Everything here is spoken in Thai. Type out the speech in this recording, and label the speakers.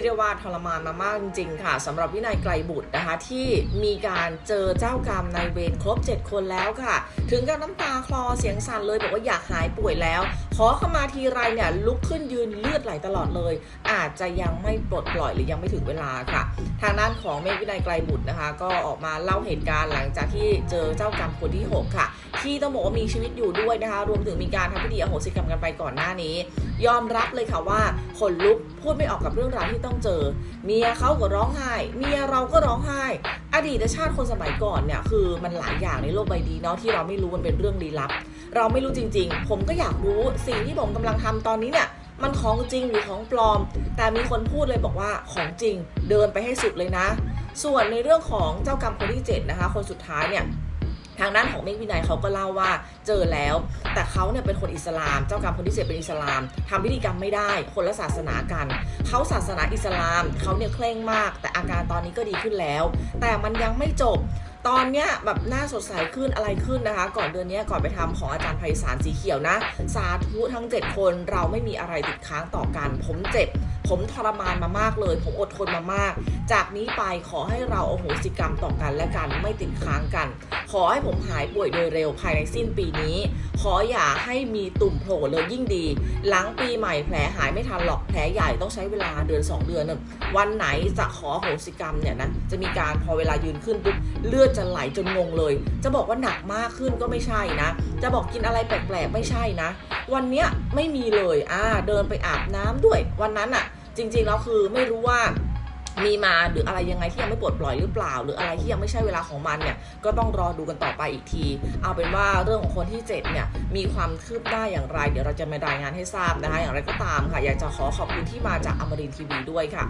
Speaker 1: ยกได้ว่าทรมานมามากจริงๆค่ะสำหรับวินัยไกรบุตรนะคะ ที่มีการเจอเจ้ากรรมนายเวรครบ 7 คนแล้วค่ะ ถึงกับน้ำตาคลอเสียงสั่นเลยบอกว่าอยากหายป่วยแล้ว ขอขมาทีไรเนี่ยลุกขึ้นยืนเลือดไหลตลอดเลย อาจจะยังไม่ปลดปล่อยหรือยังไม่ถึงเวลาค่ะ ทางด้านของเมฆวินัยไกรบุตรนะคะ ก็ออกมาเล่าเหตุการณ์หลังจากที่เจอเจ้ากรรมคนที่ 6 ค่ะ ที่ต้องบอกว่ามีชีวิตอยู่ด้วยนะคะ รวมถึงมีการทำพิธีอโหสิกรรมกันไปก่อนหน้านี้ ยอมรับเลยค่ะว่าขนลุกพูดไม่ออกกับเรื่องราวที่ต้องเจอ เมียเขาก็ร้องไห้ เมียเราก็ร้องไห้ อดีตชาติคนสมัยก่อนเนี่ยคือมันหลายอย่างในโลกใบนี้เนาะที่เราไม่รู้มันเป็นเรื่องลี้ลับ เราไม่รู้จริง ๆ ผมก็อยากรู้สิ่งที่ผมกำลังทำตอนนี้เนี่ยมันของจริงหรือของปลอม แต่มีคนพูดเลยบอกว่าของจริงเดินไปให้สุดเลยนะ ส่วนในเรื่องของเจ้ากรรมคนที่เจ็ดนะคะ คนสุดท้ายเนี่ย ทางด้านของเมฆวินัยเขาก็เล่าว่าเจอแล้ว แต่เขาเนี่ยเป็นคนอิสลาม เจ้ากรรมคนที่เจ็ดเป็นอิสลามทำพิธีกรรมไม่ได้ คนละศาสนากัน เขาศาสนาอิสลาม เขาเนี่ยเคร่งมาก แต่อาการตอนนี้ก็ดีขึ้นแล้ว แต่มันยังไม่จบ ตอนเนี้ยแบบหน้าสดใสขึ้นอะไรขึ้นนะคะ ก่อนเดือนเนี้ยก่อนไปทำของอาจารย์ไพศาลสีเขียวนะ สาธุทั้ง 7 คนเราไม่มีอะไรติดค้างต่อกัน ผมเจ็บ ผมทรมานมามากเลย ผมอดทนมามาก จากนี้ไปขอให้เราโอโหสิกรรมต่อกันและกันไม่ติดค้างกัน ขอให้ผมหายป่วยโดยเร็วภายในสิ้นปีนี้ ขออย่าให้มีตุ่มโผล่เลยยิ่งดี หลังปีใหม่แผลหายไม่ทันหรอกแผลใหญ่ต้องใช้เวลาเดือน 2 เดือนนึงวันไหนจะขอโหสิกรรมเนี่ยนะจะมีการพอเวลายืนขึ้นปุ๊บเลือดจะไหลจนงงเลย จะบอกว่าหนักมากขึ้นก็ไม่ใช่นะ จะบอกกินอะไรแปลกๆไม่ใช่นะ วันเนี้ยไม่มีเลยอ่าเดินไปอาบน้ำด้วย วันนั้นอะจริงๆแล้วคือไม่รู้ว่า มีมาหรืออะไรยังไงที่ยังไม่ปลดปล่อยหรือเปล่า หรืออะไรที่ยังไม่ใช่เวลาของมันเนี่ยก็ต้องรอดูกันต่อไปอีกที เอาเป็นว่าเรื่องของคนที่เจ็ดเนี่ยมีความคืบหน้าอย่างไร เดี๋ยวเราจะมารายงานให้ทราบนะคะอย่างไรก็ตามค่ะ อยากจะขอขอบคุณที่มาจากอมรินทีวีด้วยค่ะ